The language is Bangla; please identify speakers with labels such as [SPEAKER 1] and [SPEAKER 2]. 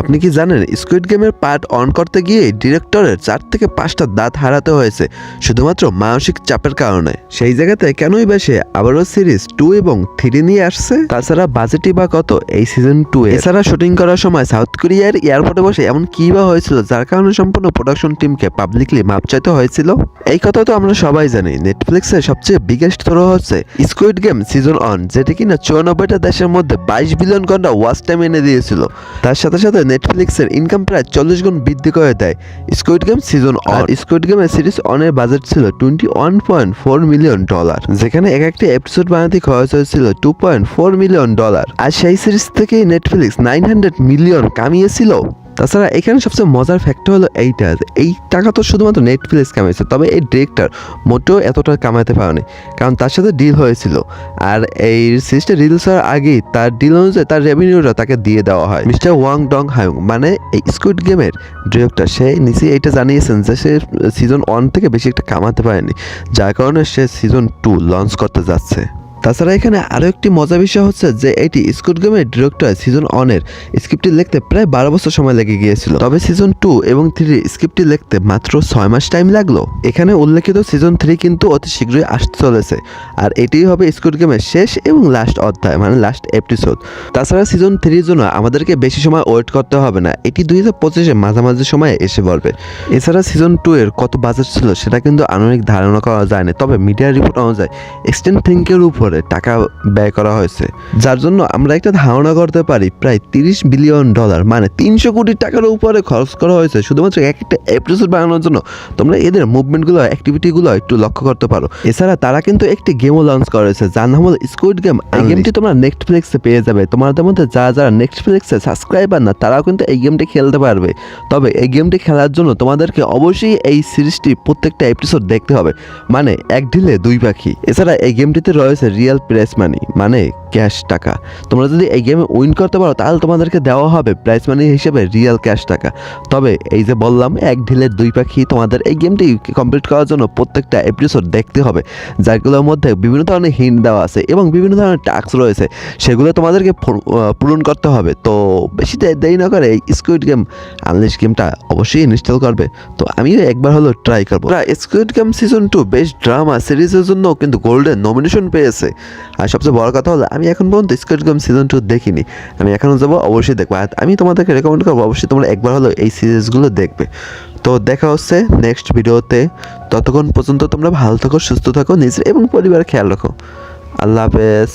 [SPEAKER 1] আপনি কি জানেন স্কুইড গেমের পার্ট অন করতে গিয়ে ডিরেক্টরের চার থেকে পাঁচটা দাঁত হারাতে হয়েছে, শুধুমাত্র মানসিক চাপের কারণে। সেই জায়গাতে কেনই বা সে আবারও সিরিজ টু এবং থ্রি নিয়ে আসছে? তাছাড়া বাজেটই বা কত এই সিজন টু এছাড়া শুটিং করার সময় সাউথ কোরিয়ার এয়ারপোর্টে বসে এমন কি বা হয়েছিল, যার কারণে সম্পূর্ণ প্রোডাকশন টিমকে পাবলিকলি মাপ চাইতে হয়েছিল? এই কথা তো আমরা সবাই জানি নেটফ্লিক্সের সবচেয়ে বিগেস্ট থ্রো হচ্ছে স্কুইড গেম সিজন অন যেটি কিনা চুরানব্বইটা দেশের মধ্যে বাইশ বিলিয়ন ঘণ্টা ওয়াচ টাইম এনে দিয়েছিল। তার সাথে সাথে নেটফ্লিক্সের ইনকাম প্রায় চল্লিশ গুণ বৃদ্ধি করে দেয়। Squid game season one squid গেমের সিরিজ অনের বাজেট ছিল twenty one point four million dollar যেখানে এক একটি এপিসোড বানাতে খরচ হয়েছিল two point four million dollar আর সেই সিরিজ থেকেই নেটফ্লিক্স নাইন হান্ড্রেড মিলিয়ন কামিয়েছিল। তাছাড়া এখানে সবচেয়ে মজার ফ্যাক্টর হলো এইটা এই টাকা তো শুধুমাত্র নেটফ্লিক্স কামাইছে, তবে এই ডিরেক্টর মোটেও এতটা কামাতে পারেনি, কারণ তার সাথে ডিল হয়েছিল। আর এই সিরিজটা রিলিজ হওয়ার আগেই তার ডিল অনুযায়ী তার রেভিনিউটা তাকে দিয়ে দেওয়া হয়। মিস্টার ওয়াং ডং হায়ুং মানে এই স্কুইড গেমের ডিরেক্টর সে নিচে এইটা জানিয়েছেন যে সে সিজন ওয়ান থেকে বেশি একটা কামাতে পারেনি, যার কারণে সে সিজন টু লঞ্চ করতে যাচ্ছে। তাছাড়া এখানে আরও একটি মজা বিষয় হচ্ছে যে এটি স্কুড গেমের ডিরেক্টর সিজন অনের স্ক্রিপ্টটি লিখতে প্রায় বারো বছর সময় লেগে গিয়েছিল। তবে সিজন টু এবং থ্রি স্ক্রিপ্টটি লিখতে মাত্র ছয় মাস টাইম লাগল। এখানে উল্লেখিত সিজন থ্রি কিন্তু অতি শীঘ্রই আসতে চলেছে। আর এটিই হবে স্কুড গেমের শেষ এবং লাস্ট অধ্যায় মানে লাস্ট এপিসোড তাছাড়া সিজন থ্রির জন্য আমাদেরকে বেশি সময় ওয়েট করতে হবে না। এটি দুই হাজার পঁচিশে মাঝামাঝি সময়ে এসে পড়বে। এছাড়া সিজন টু এর কত বাজেট ছিল সেটা কিন্তু আনুমানিক ধারণা করা যায় না। তবে মিডিয়া রিপোর্ট অনুযায়ী এক্সটেন্ট থিঙ্কের উপরে টাকা ব্যয় করা হয়েছে। যার জন্য আমরা একটা ধারণা করতে পারি প্রায় তিরিশ বিলিয়ন ডলার মানে তিনশো কোটি টাকার উপরে খরচ করা হয়েছে। শুধুমাত্র এক একটা এপিসোড বানানোর জন্য তোমরা এদের মুভমেন্টগুলো অ্যাক্টিভিটিগুলো একটু লক্ষ্য করতে পারো। এছাড়া তারা কিন্তু একটি গেমও লঞ্চ করেছে যার নাম হলো স্কুইড গেম এই গেমটি তোমরা নেটফ্লিক্সে পেয়ে যাবে। তোমাদের মধ্যে যারা যারা নেটফ্লিক্সে সাবস্ক্রাইবার না তারাও কিন্তু এই গেমটি খেলতে পারবে। তবে এই গেমটি খেলার জন্য তোমাদেরকে অবশ্যই এই সিরিজটি প্রত্যেকটা এপিসোড দেখতে হবে। মানে এক ঢিলে দুই পাখি। এছাড়া এই গেমটিতে রয়েছে রিয়েল প্রাইস মানি মানে ক্যাশ টাকা। তোমরা যদি এই গেমে উইন করতে পারো, তাহলে তোমাদেরকে দেওয়া হবে প্রাইস মানি হিসেবে রিয়েল ক্যাশ টাকা। তবে এই যে বললাম, এক ঢিলের দুই পাখি তোমাদের এই গেমটি কমপ্লিট করার জন্য প্রত্যেকটা এপিসোড দেখতে হবে, যাগুলোর মধ্যে বিভিন্ন ধরনের হিন্ট দেওয়া আছে এবং বিভিন্ন ধরনের টাস্ক রয়েছে, সেগুলো তোমাদেরকে পূরণ করতে হবে। তো বেশি দেরি না করে এই স্কুইড গেম আনলিশ গেমটা অবশ্যই ইনস্টল করবে। তো আমিও একবার হলো ট্রাই করব। Squid game season two best drama সিরিজের জন্য কিন্তু গোল্ডেন নমিনেশন পেয়েছে। আর সবচেয়ে বড় কথা হলো আমি এখন পর্যন্ত স্কুইড গেম সিজন টু দেখিনি। আমি এখনও যাব, অবশ্যই দেখব। আর আমি তোমাদেরকে রেকমেন্ড করব, অবশ্যই তোমরা একবার হলো এই সিরিজগুলো দেখবে। তো দেখা হচ্ছে নেক্সট ভিডিওতে ততক্ষণ পর্যন্ত তোমরা ভালো থাকো, সুস্থ থাকো, নিজের এবং পরিবার খেয়াল রাখো। আল্লাহ হাফেজ।